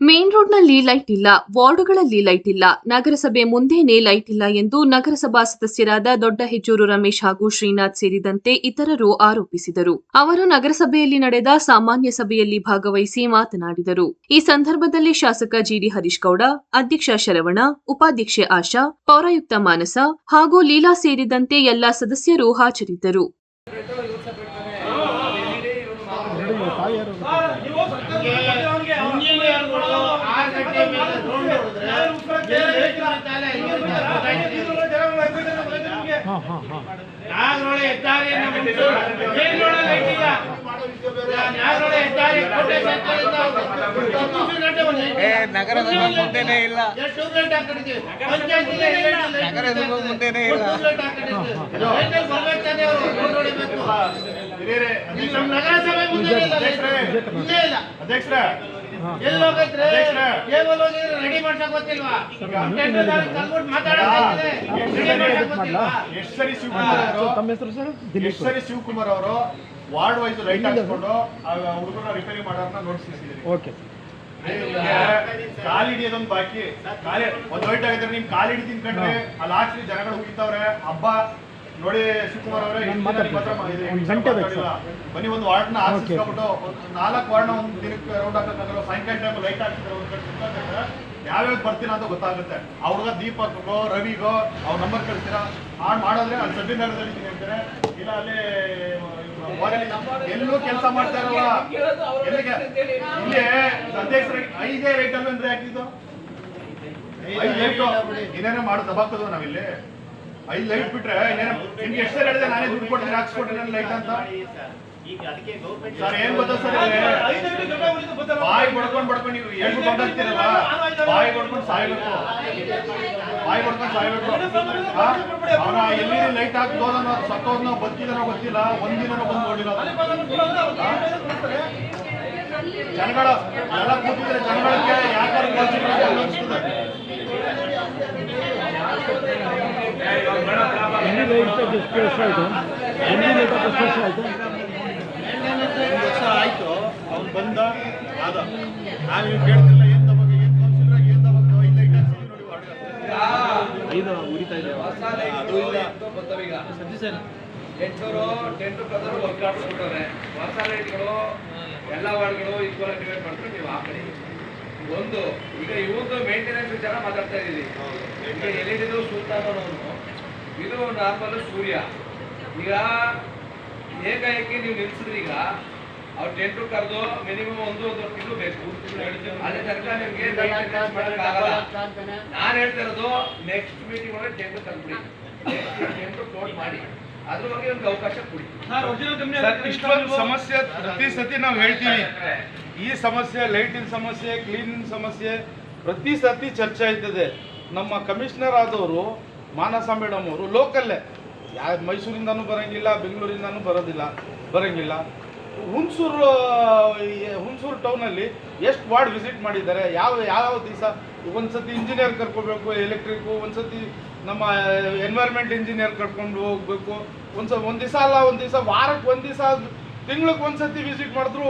Main ರೋಡ್ನಲ್ಲಿ light ಇಲ್ಲ ವಾರ್ಡುಗಳಲ್ಲಿ light ಇಲ್ಲ. ನಗರಸಭೆ ಮುಂದೇನೆ ಲೈಟ್ ಇಲ್ಲ ಎಂದು ನಗರಸಭಾ ಸದಸ್ಯರಾದ ದೊಡ್ಡ ಹೆಜ್ಜೂರು ರಮೇಶ್ ಹಾಗೂ ಶ್ರೀನಾಥ್ ಸೇರಿದಂತೆ ಇತರರು ಆರೋಪಿಸಿದರು. ಅವರು ನಗರಸಭೆಯಲ್ಲಿ ನಡೆದ ಸಾಮಾನ್ಯ ಸಭೆಯಲ್ಲಿ ಭಾಗವಹಿಸಿ ಮಾತನಾಡಿದರು. ಈ ಸಂದರ್ಭದಲ್ಲಿ ಶಾಸಕ ಜಿಡಿ ಹರೀಶ್ ಗೌಡ ಅಧ್ಯಕ್ಷ ಶರವಣ, ಉಪಾಧ್ಯಕ್ಷೆ ಆಶಾ, ಪೌರಾಯುಕ್ತ ಮಾನಸ ಹಾಗೂ ಲೀಲಾ ಸೇರಿದಂತೆ ಎಲ್ಲಾ ಸದಸ್ಯರು ಹಾಜರಿದ್ದರು. ನಾಗರೋಳೆ ಹೆದ್ದಾರಿ ನಾಗರೋಳೆ ಹೆದ್ದಾರಿ. ನಗರದ ಮುಂದೆನೇ ಇಲ್ಲ. ನಗರದ ಮುಂದೆನೇ ಇಲ್ಲ. ನಗರಸಭೆ ಮುಂದೆನೇ ಇಲ್ಲ ಇಲ್ಲ. ಅಧ್ಯಕ್ಷರೇ. ಎಲ್ಲಿ ಹೋಗೈತ್ರಿ? ಅಧ್ಯಕ್ಷರೇ. ಕೇಬಲ್ ಹೋಗಿದ್ರೆ ರೆಡಿ ಮಾಡ್ಸಕ್ ಗೊತ್ತಿಲ್ವಾ? ಟೆಂಡರ್ದಾರನ್ನ ಕರ್ದ್ಬಿಟ್ಟು ಮಾತಾಡೋದಾಗಿದೆ. ರೆಡಿ ಮಾಡ್ಸಕ್ ಗೊತ್ತಿಲ್ವಾ? ಎಷ್ಟು ಸರಿ ಶಿವಕುಮಾರ್ ಅವರು. ತಮ್ಮ ಹೆಸರು ಸರ್ ಎಷ್ಟು ಸರಿ ಶಿವಕುಮಾರ್ ಅವರು. ವಾರ್ಡ್ ವೈಸ್ ಲೈಟ್ ಹಾಕ್ಸ್ಕೊಂಡು ಹುಡುಗರ ರಿಪೇರಿ ಮಾಡೋರ್ನ ನೋಟಿಸಿದ್ದೀರಿ ಓಕೆ. ಕಾಲ್ ಹಿಡಿಯೋದೊಂದು ಬಾಕಿ. ಕಾಲಿ ಒಂದ್ ವೈಟ್ ಆಗಿದ್ರೆ ನಿಮ್ ಕಾಲ್ ಹಿಡಿ ತಿನ್ಕೊಂಡ್ರೆ ಅಲ್ಲಿ ಹಾಕ್ಸಿ ಜನಗಳು ಹೋಗಿತ್ತವ್ರೆ ಹಬ್ಬ ನೋಡಿ ಶಿವಕುಮಾರ್ ಅವರೇ. ಒಂದ್ ಗಂಟೆ ಬೇಕು ಸರ್. ಬನ್ನಿ ಒಂದು ವಾರ್ಡ್ನ ಹಾಕ್ಸ್ಬಿಟ್ಟು ನಾಲ್ಕು ವಾರ್ಡ್ನ ಒಂದು ದಿನಕ್ಕೆ ರೌಂಡ್ ಹಾಕೋಕ್ಕಾಗಲ್ಲ. ಸಾಯಂಕಾಲ ಟೈಮ್ ಲೈಟ್ ಹಾಕ್ತಾರೆ ಒಂದು ಕಡೆ ಸುತ್ತಾಕತ್ತೆ. ಯಾವ್ಯಾವ ಬರ್ತೀನ ಅಂತ ಗೊತ್ತಾಗುತ್ತೆ. ಆ ಹುಡುಗ ದೀಪಕ್ಗೋ ರವಿಗೋ ಅವ್ರ ನಂಬರ್ ಕಳಿಸ್ತೀರಾ? ಹಾಡು ಮಾಡಿದ್ರೆ ಅಲ್ಲಿ ಸಬ್ಬಿನಗರದಲ್ಲಿ ಇದ್ದೀನಿ ಅಂತಾರೆ. ಇಲ್ಲ ಅಲ್ಲಿ ಎಲ್ಲೂ ಕೆಲಸ ಮಾಡ್ತಾ ಇರಲ್ಲ. ಇಲ್ಲಿ ಇಲ್ಲೇ ಅಧ್ಯಕ್ಷರ ಐದೇ ರೇಟ್ ಅಂದ್ರೆ ಹಾಕಿದ್ದು? ಐದು ಏನೇನೋ ಮಾಡು ದಬಾಕದು ನಾವಿಲ್ಲಿ. ಐದು ಲೈಟ್ ಬಿಟ್ರೆ ನಿಮ್ಗೆ ಎಷ್ಟು ಹೇಳಿದೆ ನಾನೇ ದುಡ್ಡು ಕೊಡ್ತೀನಿ ಹಾಕ್ಸ್ಕೊಟ್ಟಿನಿ ಲೈಟ್ ಅಂತ? ಸರ್ ಏನ್ ಗೊತ್ತಾ ಸರ್ ಬಾಯಿ ಬಡ್ಕೊಂಡ್ ಬಡ್ಕೊಂಡು ನೀವು ಏನು ಹೊಂಟಾಗ್ತೀರಲ್ಲ ಬಾಯಿ ಬಡ್ಕೊಂಡು ಸಾಯ್ಬೇಕು. ಬಾಯಿ ಬಡ್ಕೊಂಡು ಸಾಯ್ಬೇಕು. ಅವನ ಎಲ್ಲಿ ಲೈಟ್ ಹಾಕಿ ಹೋದನೋ ಸತ್ತೋದ್ನೋ ಬದುಕಿದನೋ ಗೊತ್ತಿಲ್ಲ ಒಂದಿನ ಬಂದು ನೋಡಿಲ್ಲ. ಜನಗಳ ಎಲ್ಲ ಕೂತಿದ್ರೆ ಜನಗಳಿಗೆ ಯಾಕಾದ್ರೂ ಆಯಿತು ಎಲ್ಲಿ ಲೈಟ್ ಎಷ್ಟು ವರ್ಷ ಆಯಿತು ವರ್ಷ ಆಯ್ತು ಅವ್ನು ಏನ್ ಏನ್. ಐದು ಉರಿತಾ ಇದೆ ಅದು ಇಲ್ಲ ಎಂಟುನೂರು ಟೆಂಟ್ ವರ್ಕ್ ಮಾಡಿಸ್ಬಿಟ್ಟವ್ರೆ ಹೊಸ ಎಲ್ಲ ವಾರ್ಡ್ಗಳು ಈಕ್ವಲ್ ಮಾಡ್ಕೊಂಡು ನೀವು ಆ ಕಡೆ ಒಂದು, ಈಗ ಇವ್ರದ್ದು ಮೇಂಟೆನೆನ್ಸ್ ವಿಚಾರ ಮಾತಾಡ್ತಾ ಇದ್ದೀವಿ ಎಲ್ಲಿದ್ದು ಸೂಕ್ತ ಅನ್ನೋನು ಇದು ನಾರ್ಮಲ್ ಸೂರ್ಯ. ಈಗ ಏಕಾಏಕಿ ನೀವು ನಿಲ್ಸಿದ್ರೆ ಈಗ ಅವ್ರು ಟೆಂಟು ಕರೆದು ಮಿನಿಮಮ್ ಒಂದು ಒಂದು ತಿಂಗಳು ಬೇಕು. ಅದೇ ತನಕ ನಿಮ್ಗೆ ನಾನು ಹೇಳ್ತಾ ಇರೋದು ನೆಕ್ಸ್ಟ್ ಮೀಟಿಂಗ್ ಒಳಗೆ ಟೆಂಟು ತಂದ್ಬಿಡಿ ಟೆಂಟು ಕ್ಲೋಸ್ ಮಾಡಿ. ಅದ್ರ ಬಗ್ಗೆ ಒಂದು ಅವಕಾಶ ಕೊಡಿ. ಸರ್, ಇಷ್ಟೊಂದು ಸಮಸ್ಯೆ ಪ್ರತಿ ಸತಿ ನಾವು ಹೇಳ್ತೀವಿ. ಈ ಸಮಸ್ಯೆ ಲೈಟಿನ ಸಮಸ್ಯೆ ಕ್ಲೀನಿನ ಸಮಸ್ಯೆ ಪ್ರತಿ ಸತಿ ಚರ್ಚೆ ಆಯ್ತದೆ. ನಮ್ಮ ಕಮಿಷನರ್ ಆದವರು ಮಾನಸ ಮೇಡಮ್ ಅವರು ಲೋಕಲ್ಲೇ. ಯಾ ಮೈಸೂರಿಂದನೂ ಬರೋಂಗಿಲ್ಲ, ಬೆಂಗಳೂರಿಂದನೂ ಬರೋದಿಲ್ಲ, ಬರೋಂಗಿಲ್ಲ. ಹುಣಸೂರು ಹುಣಸೂರು ಟೌನಲ್ಲಿ ಎಷ್ಟು ವಾರ್ಡ್ ವಿಸಿಟ್ ಮಾಡಿದ್ದಾರೆ, ಯಾವ ಯಾವ ದಿವಸ? ಒಂದ್ಸತಿ ಇಂಜಿನಿಯರ್ ಕರ್ಕೋಬೇಕು, ಎಲೆಕ್ಟ್ರಿಕ್ಕು, ಒಂದ್ಸತಿ ನಮ್ಮ ಎನ್ವೈರ್ಮೆಂಟ್ ಇಂಜಿನಿಯರ್ ಕರ್ಕೊಂಡು ಹೋಗ್ಬೇಕು. ಒಂದ್ಸ, ಒಂದು ದಿವಸ ಅಲ್ಲ, ಒಂದು ದಿವಸ ವಾರಕ್ಕೆ ಒಂದು ದಿವಸ ತಿಂಗ್ಳಿಗೆ ಒಂದ್ಸತಿ ವಿಸಿಟ್ ಮಾಡಿದ್ರು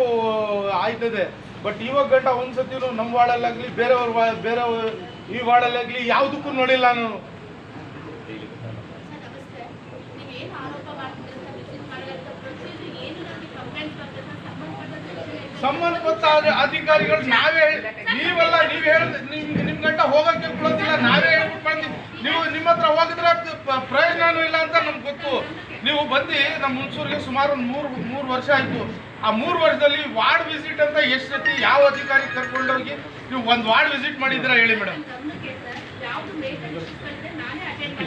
ಆಯ್ತದೆ. ಬಟ್ ಇವಾಗ ಗಂಟ ಒಂದ್ಸತಿನೂ ನಮ್ಮ ವಾರ್ಡಲ್ಲಾಗಲಿ, ಬೇರೆಯವ್ರ ವಾ ಬೇರೆಯವ್ರ ಈ ವಾರ್ಡಲ್ಲಾಗಲಿ ಯಾವುದಕ್ಕೂ ನೋಡಿಲ್ಲ ನಾನು. ಸಂಬಂಧಪಟ್ಟ ಸಂಬಂಧಪಟ್ಟ ಅಧಿ- ಅಧಿಕಾರಿಗಳು ನಾವೇ ನೀವೆಲ್ಲ ನೀವು ಹೇಳಿದ್ರೆ ನಿಮ್ ನಿಮ್ ಗಂಟ ಹೋಗಕ್ಕೆ ಕೊಡೋದಿಲ್ಲ ನಾವೇ ಹೇಳ್ಬಿಟ್ಟು ನೀವು ನಿಮ್ಮ ಹತ್ರ ಹೋಗಿದ್ರೆ ಪ್ರಯೋಜನನೂ ಇಲ್ಲ ಅಂತ ನಮ್ಗೆ ಗೊತ್ತು. ನೀವು ಬಂದು ನಮ್ಮ ಹುಣಸೂರಿಗೆ ಸುಮಾರು ಒಂದು ಮೂರು ಮೂರು ವರ್ಷ ಆಯ್ತು. ಆ ಮೂರು ವರ್ಷದಲ್ಲಿ ವಾರ್ಡ್ ವಿಸಿಟ್ ಅಂತ ಎಷ್ಟು ಸತಿ ಯಾವ ಅಧಿಕಾರಿ ಕರ್ಕೊಂಡೋಗಿ ನೀವು ಒಂದು ವಾರ್ಡ್ ವಿಸಿಟ್ ಮಾಡಿದ್ದೀರಾ ಹೇಳಿ ಮೇಡಮ್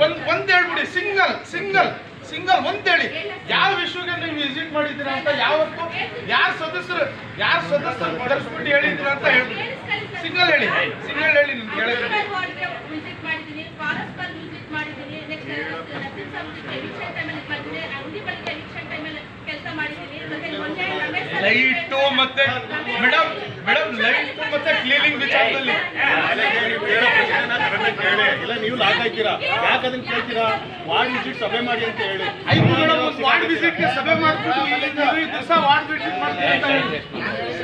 ಒಂದ್ ಒಂದ್ ಹೇಳ್ಬಿಡಿ ಸಿಂಗಲ್ ಸಿಂಗಲ್. ಸಿಂಗಲ್ ಒಂದ್ ಹೇಳಿ ಯಾವ ವಿಷಯಕ್ಕೆ ನೀವು ವಿಸಿಟ್ ಮಾಡಿದ್ದೀರಾ ಅಂತ ಯಾವತ್ತು ಯಾರ ಸದಸ್ಯರು ಯಾರ ಸದಸ್ಯರು ಕರೆಸ್ಬಿಟ್ಟು ಹೇಳಿದ್ರು ಅಂತ ಹೇಳಿ ಸಿಂಗಲ್ ಹೇಳಿ. ಸಿಂಗಲ್ ಹೇಳಿ ನಿಮ್ಗೆ ಹೇಳಿದ್ರೆ ಲೈಟು ಮತ್ತೆ ಮೇಡಮ್ ಮೇಡಮ್ ಲೈಟ್ ಮತ್ತೆ ಕ್ಲೀನಿಂಗ್ ವಿಚಾರದಲ್ಲಿ. ಕೇಳಿ ಇಲ್ಲ ನೀವು ಲಾಕ್ ಹಾಕ್ತೀರಾ? ಯಾಕೆ ಅದನ್ನ ಕೇಳ್ತೀರಾ? ವಾರ್ಡ್ ವಿಸಿಟ್ ಸಭೆ ಮಾಡಿ ಅಂತ ಹೇಳಿ. ಆಯ್ತು ಮೇಡಮ್ ವಾರ್ಡ್ ವಿಸಿಟ್ ಸಭೆ ಮಾಡ್ಬಿಟ್ಟು ದಿವಸ ವಾರ್ಡ್ ವಿಸಿಟ್ ಮಾಡ್ತೀವಿ ಅಂತ ಹೇಳಿ.